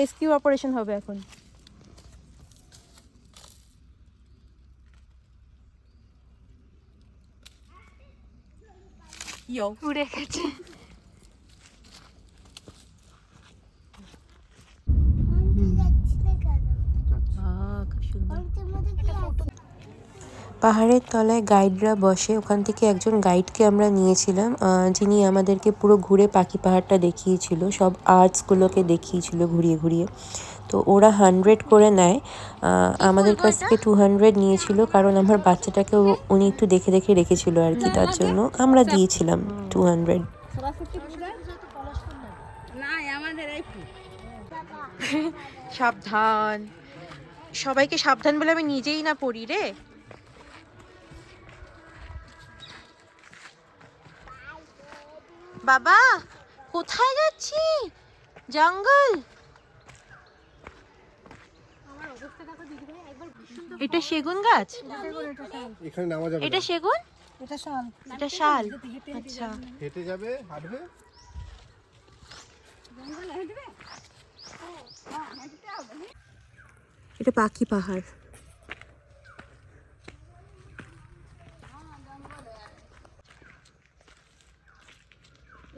Rescue operation হবে এখন। উড়ে গেছে। খুব সুন্দর। পাহাড়ের তলায় গাইডরা বসে ওখান থেকে একজন গাইডকে আমরা নিয়েছিলাম যিনি আমাদেরকে পুরো ঘুরে পাখি পাহাড়টা দেখিয়েছিল সব আর্টসগুলোকে দেখিয়েছিল ঘুরিয়ে ঘুরিয়ে। তো ওরা হান্ড্রেড করে নেয় আমাদের কাছ থেকে টু হান্ড্রেড নিয়েছিল কারণ আমার বাচ্চাটাকে ও- উনি একটু দেখে দেখে রেখেছিল আর কি তার জন্য আমরা দিয়েছিলাম টু হান্ড্রেড। সাবধান। সবাইকে সাবধান বলে আমি নিজেই না পড়ি রে। বাবা কোথায় যাচ্ছি? জঙ্গল। এটা সেগুন গাছ? এখানে নামা যাবে এটা। সেগুন? এটা শাল। আচ্ছা। হেঁটে যাবে? হাঁটবে? এটা পাখি পাহাড়।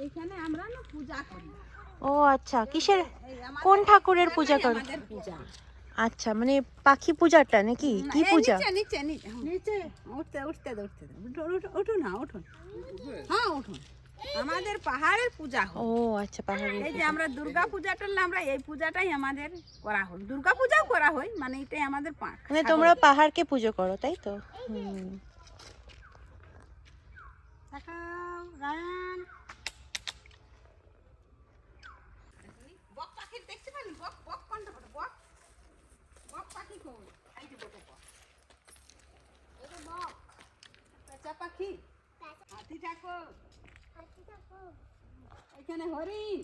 এইখানে আমরা না পূজা করি। ও আচ্ছা কিসের কোন ঠাকুরের পূজা করো পূজা। আচ্ছা মানে পাখি পূজাটা নাকি? কি পূজা? নিচে নিচে নিচে নিচে। উঠতে উঠতে উঠতে উঠুন না উঠুন হ্যাঁ উঠুন আমাদের পাহাড়ের পূজা ও আচ্ছা পাহাড়ের এই যে আমরা দুর্গা পূজাটা আমরা এই পূজাটাই আমাদের করা হয়। দুর্গা পূজাও করা হয় মানে এটাই আমাদের পাক মানে তোমরা পাহাড়কে পুজো করো তাই তো? হুম। বক পাখি দেখতে পারেন বক বক কোনটা বড় বক বক পাখি কই এই যে বক বক এটা বক পেঁচা পাখি? হাতি ঠাকুর। এখানে হরিণ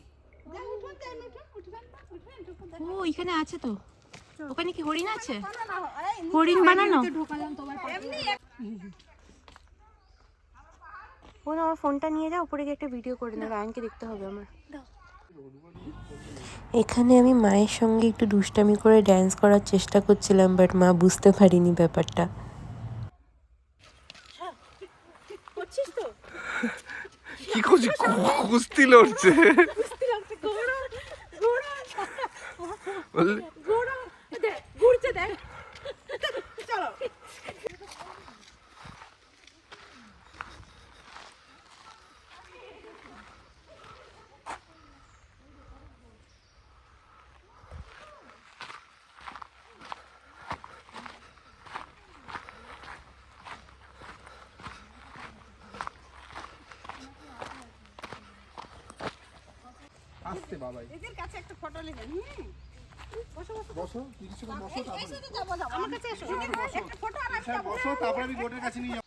ও এখানে আছে তো। ওখানে কি হরিণ আছে? হরিণ বানানো ও আমার ফোনটা নিয়ে যাও উপরে গিয়ে একটা ভিডিও করে নেবে। আয়নকে দেখতে হবে আমার। এখানে আমি মায়ের সঙ্গে একটু দুষ্টামি করে ড্যান্স করার চেষ্টা করছিলাম বাট মা বুঝতে পারিনি ব্যাপারটা। করছিস তো? কি করছি কুস্তি লড়ছে। বললে ঘুরছে দেখ চলো আসতে বাবাই। এদের কাছে একটা ফটো নেবেন হুম। বসো বসো। বসো আমার কাছে এসো। একটা ফটো আর হ্যাঁ বসো তারপরে আমি বোটের কাছে নিয়ে